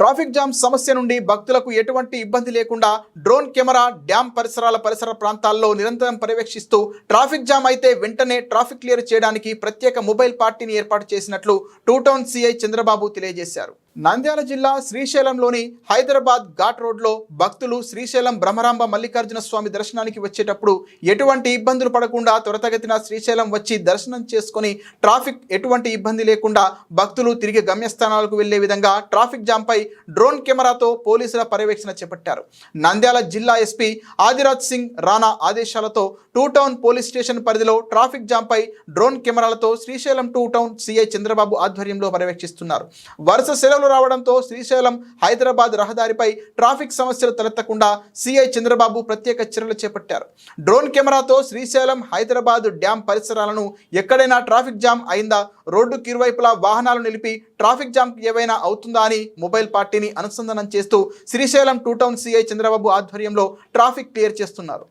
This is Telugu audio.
ట్రాఫిక్ జామ్ సమస్య నుండి భక్తులకు ఎటువంటి ఇబ్బంది లేకుండా డ్రోన్ కెమెరా డ్యామ్ పరిసరాల పరిసర ప్రాంతాల్లో నిరంతరం పర్యవేక్షిస్తూ ట్రాఫిక్ జామ్ అయితే వెంటనే ట్రాఫిక్ క్లియర్ చేయడానికి ప్రత్యేక మొబైల్ పార్టీని ఏర్పాటు చేసినట్లు టూ టౌన్ సిఐ చంద్రబాబు తెలియజేశారు. నంద్యాల జిల్లా శ్రీశైలంలోని హైదరాబాద్ ఘాట్ రోడ్లో భక్తులు శ్రీశైలం బ్రహ్మరాంబ మల్లికార్జున స్వామి దర్శనానికి వచ్చేటప్పుడు ఎటువంటి ఇబ్బందులు పడకుండా త్వరతగతిన శ్రీశైలం వచ్చి దర్శనం చేసుకొని ట్రాఫిక్ ఎటువంటి ఇబ్బంది లేకుండా భక్తులు తిరిగి గమ్యస్థానాలకు వెళ్ళే విధంగా ట్రాఫిక్ జామ్పై డ్రోన్ కెమెరాతో పోలీసుల పర్యవేక్షణ చేపట్టారు. నంద్యాల జిల్లా ఎస్పీ ఆదిరాజ్ సింగ్ రాణా ఆదేశాలతో టూ టౌన్ పోలీస్ స్టేషన్ పరిధిలో ట్రాఫిక్ జామ్పై డ్రోన్ కెమెరాలతో Srisailam two town CI Chandrababu ఆధ్వర్యంలో పర్యవేక్షిస్తున్నారు. వరుస వర్షాలు రావడంతో శ్రీశైలం హైదరాబాద్ రహదారిపై ట్రాఫిక్ సమస్యలు తలెత్తకుండా సిఐ చంద్రబాబు ప్రత్యేక చర్యలు చేపట్టారు. డ్రోన్ కెమెరాతో శ్రీశైలం హైదరాబాద్ డ్యాం పరిసరాలను ఎక్కడైనా ట్రాఫిక్ జామ్ అయిందా? రోడ్డుకి ఇరువైపులా వాహనాలు నిలిపి ట్రాఫిక్ జామ్ ఏవైనా అవుతుందా అని మొబైల్ పార్టీని అనుసంధానం చేస్తూ Srisailam two town CI Chandrababu ఆధ్వర్యంలో ట్రాఫిక్ క్లియర్ చేస్తున్నారు.